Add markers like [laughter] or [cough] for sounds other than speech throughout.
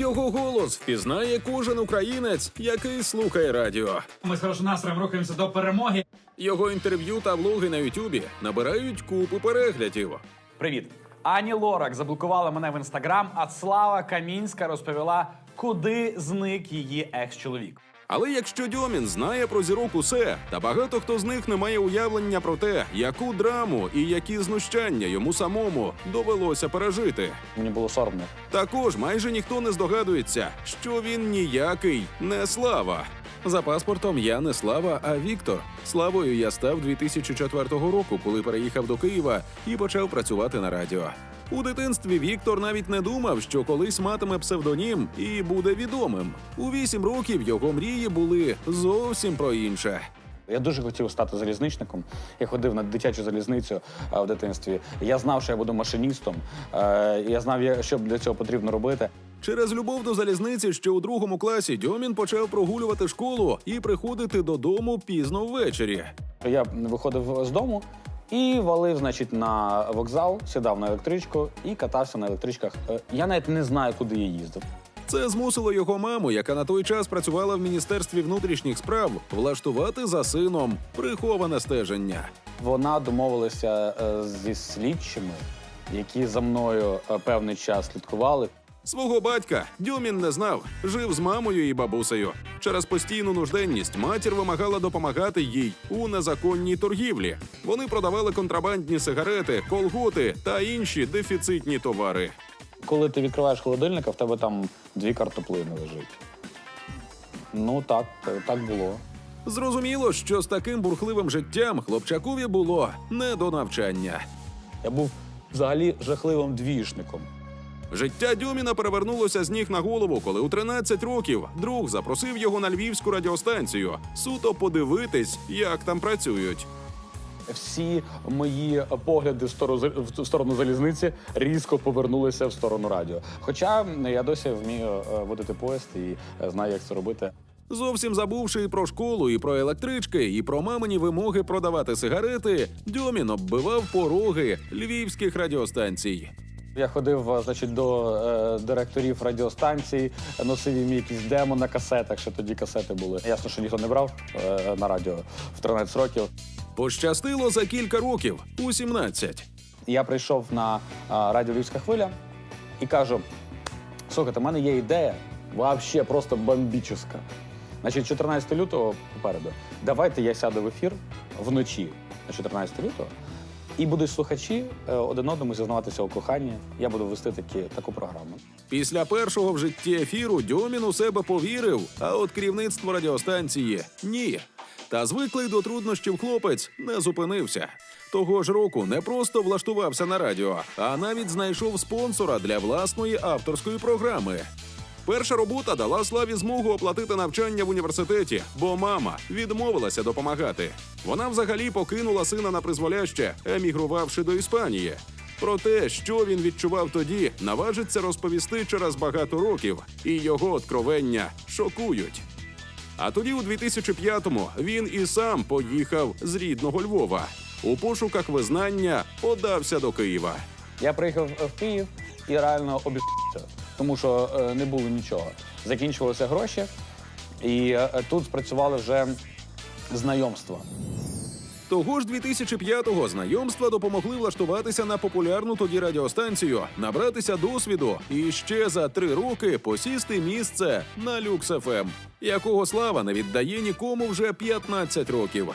Його голос впізнає кожен українець, який слухає радіо. Ми з хорошим настроєм рухаємося до перемоги. Його інтерв'ю та влоги на Ютубі набирають купу переглядів. Привіт. Ані Лорак заблокувала мене в інстаграм, а Слава Камінська розповіла, куди зник її екс-чоловік. Але якщо Дьомін знає про зірок усе, та багато хто з них не має уявлення про те, яку драму і які знущання йому самому довелося пережити. Мені було соромно. Також майже ніхто не здогадується, що він ніякий не слава. За паспортом я не слава, а Віктор. Славою я став 2004 року, коли переїхав до Києва і почав працювати на радіо. У дитинстві Віктор навіть не думав, що колись матиме псевдонім і буде відомим. У вісім років його мрії були зовсім про інше. Я дуже хотів стати залізничником. Я ходив на дитячу залізницю в дитинстві. Я знав, що я буду машиністом. Я знав, що для цього потрібно робити. Через любов до залізниці ще у другому класі Дьомін почав прогулювати школу і приходити додому пізно ввечері. Я виходив з дому і валив, значить, на вокзал, сідав на електричку і катався на електричках. Е, Я навіть не знаю, куди я їздив. Це змусило його маму, яка на той час працювала в міністерстві внутрішніх справ, влаштувати за сином приховане стеження. Вона домовилася е, зі слідчими, які за мною е, певний час слідкували. Свого батька Дьомін не знав, жив з мамою і бабусею. Через постійну нужденність матір вимагала допомагати їй у незаконній торгівлі. Вони продавали контрабандні сигарети, колготи та інші дефіцитні товари. Коли ти відкриваєш холодильник, а в тебе там дві картоплини лежить. Ну так, так було. Зрозуміло, що з таким бурхливим життям хлопчакові було не до навчання. Я був взагалі жахливим двіжником. Життя Дьоміна перевернулося з ніг на голову, коли у 13 років друг запросив його на львівську радіостанцію суто подивитись, як там працюють. Всі мої погляди в сторону, залізниці різко повернулися в сторону радіо. Хоча я досі вмію е, водити поїзд і е, знаю, як це робити. Зовсім забувши і про школу, і про електрички, і про мамині вимоги продавати сигарети, Дьомін оббивав пороги львівських радіостанцій. Я ходив, е, значить, до е, директорів радіостанцій, носив їм якісь демо на касетах, ще тоді касети були. Ясно, що ніхто не брав е, на радіо в 13 років. Пощастило за кілька років у 17. Я прийшов на а, радіо Львівська хвиля і кажу: слухайте, у мене є ідея, вообще просто бомбічна. Значить, 14 лютого попереду, давайте я сяду в ефір вночі на 14 лютого, і будуть слухачі е, один одному зізнаватися у коханні. Я буду вести такі, таку програму. Після першого в житті ефіру Дьомін у себе повірив, а от керівництво радіостанції ні. Та звиклий до труднощів хлопець не зупинився. Того ж року не просто влаштувався на радіо, а навіть знайшов спонсора для власної авторської програми. Перша робота дала славі змогу оплатити навчання в університеті, бо мама відмовилася допомагати. Вона взагалі покинула сина на призволяще, емігрувавши до Іспанії. Про те, що він відчував тоді, наважиться розповісти через багато років, і його откровення шокують. А тоді, у 2005-му, він і сам поїхав з рідного Львова. У пошуках визнання подався до Києва. Я приїхав в Київ і реально обіцявся, тому що е, не було нічого. Закінчувалися гроші, і е, тут спрацювали вже знайомства. Того ж 2005-го знайомства допомогли влаштуватися на популярну тоді радіостанцію, набратися досвіду і ще за три роки посісти місце на Люкс ФМ, якого слава не віддає нікому вже 15 років.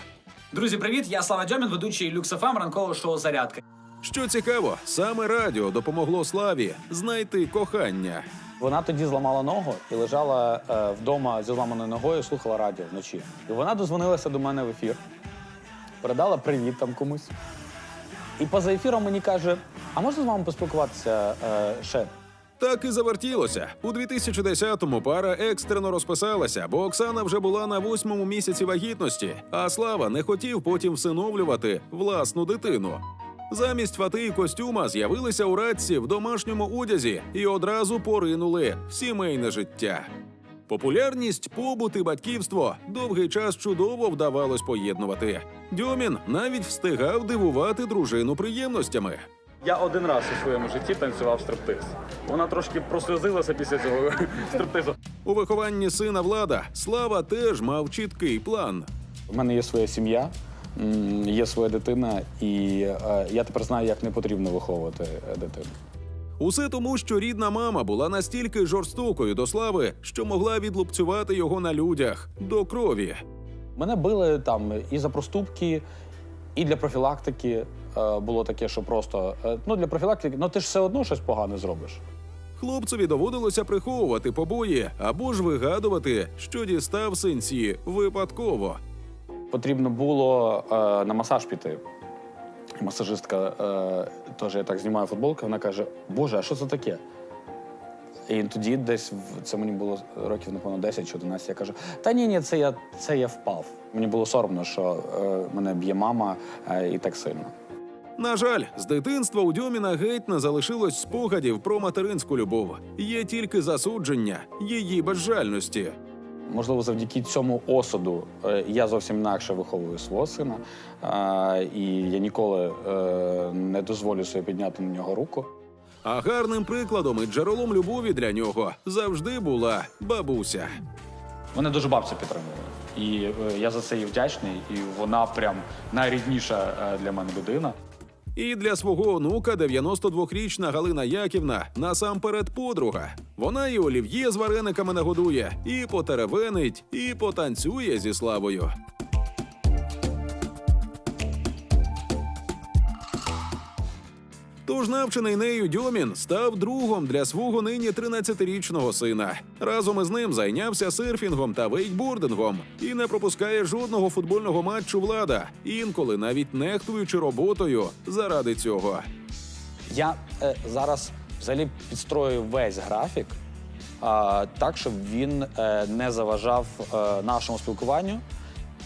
Друзі, привіт! Я Слава Дьомін, ведучий Люксафам ранкового шоу Зарядка. Що цікаво, саме радіо допомогло славі знайти кохання. Вона тоді зламала ногу і лежала е, вдома зі зламаною ногою, слухала радіо вночі. І вона дозвонилася до мене в ефір, передала привіт там комусь. І поза ефіром мені каже: а можна з вами поспілкуватися е, ще? Так і завертілося. У 2010-му пара екстрено розписалася, бо Оксана вже була на восьмому місяці вагітності, а Слава не хотів потім всиновлювати власну дитину. Замість фати і костюма з'явилися у радці в домашньому одязі і одразу поринули в сімейне життя. Популярність, побут і батьківство довгий час чудово вдавалось поєднувати. Дьомін навіть встигав дивувати дружину приємностями. Я один раз у своєму житті танцював стриптиз. Вона трошки прослюзилася після цього [laughs] стриптизу. У вихованні сина влада Слава теж мав чіткий план. У мене є своя сім'я, є своя дитина, і е, я тепер знаю, як не потрібно виховувати е, дитину. Усе тому, що рідна мама була настільки жорстокою до слави, що могла відлупцювати його на людях до крові. Мене били там і за проступки, і для профілактики. Е, Було таке, що просто е, ну для профілактики, ну ти ж все одно щось погане зробиш. Хлопцеві доводилося приховувати побої або ж вигадувати, що дістав синці випадково. Потрібно було е, на масаж піти. Масажистка е, теж я так знімаю футболку, вона каже: Боже, а що це таке? І тоді десь це мені було років, напевно, 10 чи 11, я кажу: та ні, ні, це я, це я впав. Мені було соромно, що е, мене б'є мама е, і так сильно. На жаль, з дитинства у Дьоміна геть не залишилось спогадів про материнську любов. Є тільки засудження її безжальності. Можливо, завдяки цьому осуду е, я зовсім інакше виховую свого сина, е, і я ніколи е, не дозволю собі підняти на нього руку. А гарним прикладом і джерелом любові для нього завжди була бабуся. Мене дуже бабця підтримувала. І я за це їй вдячний. І вона прям найрідніша для мене людина. І для свого онука 92-річна Галина Яківна насамперед подруга. Вона і олів'є з варениками нагодує, і потеревенить, і потанцює зі славою. Тож навчений нею Дьомін став другом для свого нині 13-річного сина. Разом із ним зайнявся серфінгом та вейкбордингом і не пропускає жодного футбольного матчу влада, інколи навіть нехтуючи роботою заради цього. Я е, зараз взагалі підстрою весь графік а, так, щоб він е, не заважав е, нашому спілкуванню.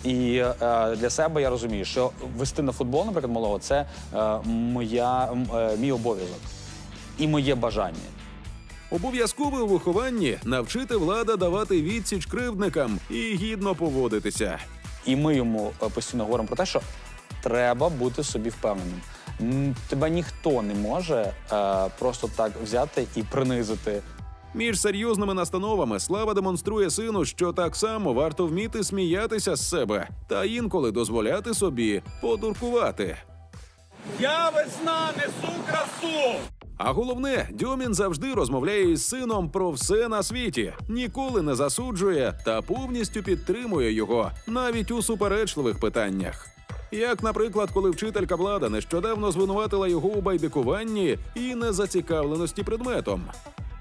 І е, для себе я розумію, що вести на футбол, наприклад, малого, це е, моя, е, мій обов'язок і моє бажання. Обов'язкове вихованні навчити влада давати відсіч кривдникам і гідно поводитися. І ми йому е, постійно говоримо про те, що треба бути собі впевненим. Тебе ніхто не може е, просто так взяти і принизити. Між серйозними настановами слава демонструє сину, що так само варто вміти сміятися з себе та інколи дозволяти собі подуркувати. Я весна несу красу! А головне, Дьомін завжди розмовляє із сином про все на світі, ніколи не засуджує та повністю підтримує його навіть у суперечливих питаннях. Як, наприклад, коли вчителька влада нещодавно звинуватила його у байдикуванні і незацікавленості предметом.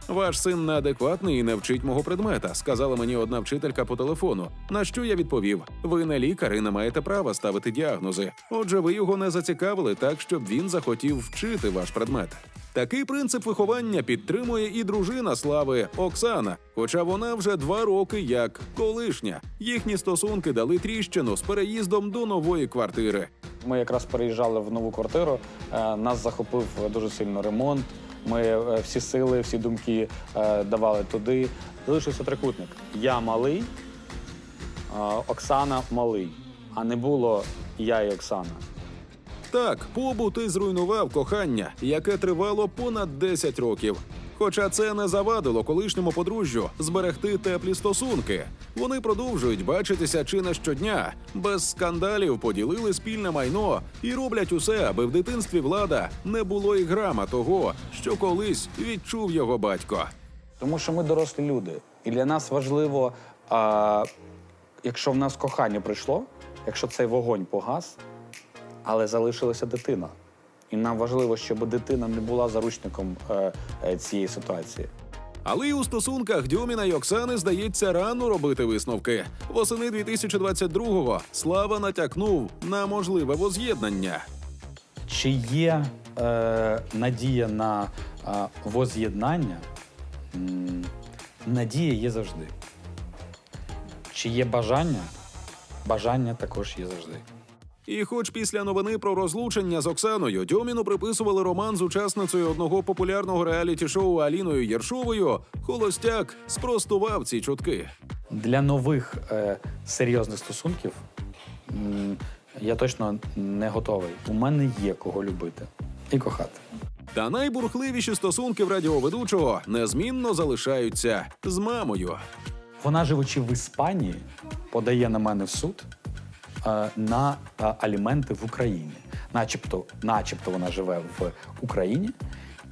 Ваш син неадекватний і не вчить мого предмета, сказала мені одна вчителька по телефону. На що я відповів: ви не лікар і не маєте права ставити діагнози. Отже, ви його не зацікавили так, щоб він захотів вчити ваш предмет. Такий принцип виховання підтримує і дружина слави Оксана, хоча вона вже два роки як колишня. Їхні стосунки дали тріщину з переїздом до нової квартири. Ми якраз переїжджали в нову квартиру. е, Нас захопив дуже сильно ремонт. Ми е, всі сили, всі думки е, давали туди. Залишився трикутник. Я малий, Оксана малий. А не було я і Оксана. Так, побут і зруйнував кохання, яке тривало понад 10 років. Хоча це не завадило колишньому подружжю зберегти теплі стосунки. Вони продовжують бачитися чи не щодня, без скандалів поділили спільне майно і роблять усе, аби в дитинстві влада не було і грама того, що колись відчув його батько. Тому що ми дорослі люди. І для нас важливо, а, якщо в нас кохання прийшло, якщо цей вогонь погас, але залишилася дитина. І нам важливо, щоб дитина не була заручником е, е, цієї ситуації. Але й у стосунках Дьоміна й Оксани здається рано робити висновки. Восени 2022-го Слава натякнув на можливе воз'єднання. Чи є е, надія на е, воз'єднання? Надія є завжди. Чи є бажання? Бажання також є завжди. І хоч після новини про розлучення з Оксаною Дьоміну приписували роман з учасницею одного популярного реаліті-шоу Аліною Єршовою, Холостяк спростував ці чутки. Для нових е, серйозних стосунків м, я точно не готовий. У мене є кого любити і кохати. Та найбурхливіші стосунки в радіоведучого незмінно залишаються з мамою. Вона, живучи в Іспанії, подає на мене в суд на е, аліменти в Україні. Начебто, начебто вона живе в Україні,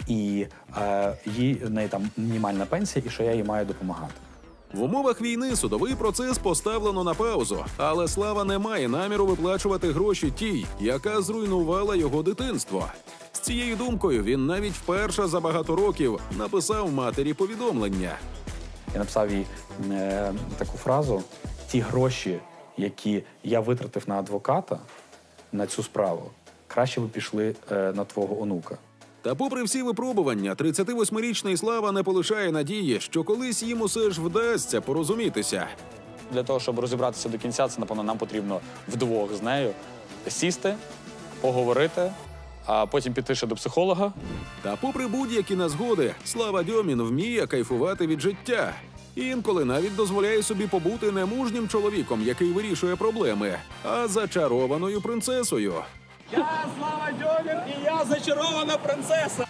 і е, їй в неї там мінімальна пенсія, і що я їй маю допомагати. В умовах війни судовий процес поставлено на паузу, але Слава не має наміру виплачувати гроші тій, яка зруйнувала його дитинство. З цією думкою він навіть вперше за багато років написав матері повідомлення. Я написав їй е, таку фразу: ті гроші, які я витратив на адвоката на цю справу, краще би пішли е, на твого онука. Та, попри всі випробування, 38-річний Слава не полишає надії, що колись їм усе ж вдасться порозумітися. Для того, щоб розібратися до кінця, це напевно нам потрібно вдвох з нею сісти, поговорити, а потім піти ще до психолога. Та, попри будь-які незгоди, Слава Дьомін вміє кайфувати від життя. Інколи навіть дозволяє собі побути не мужнім чоловіком, який вирішує проблеми, а зачарованою принцесою. Я Слава Дьомін і я зачарована принцеса.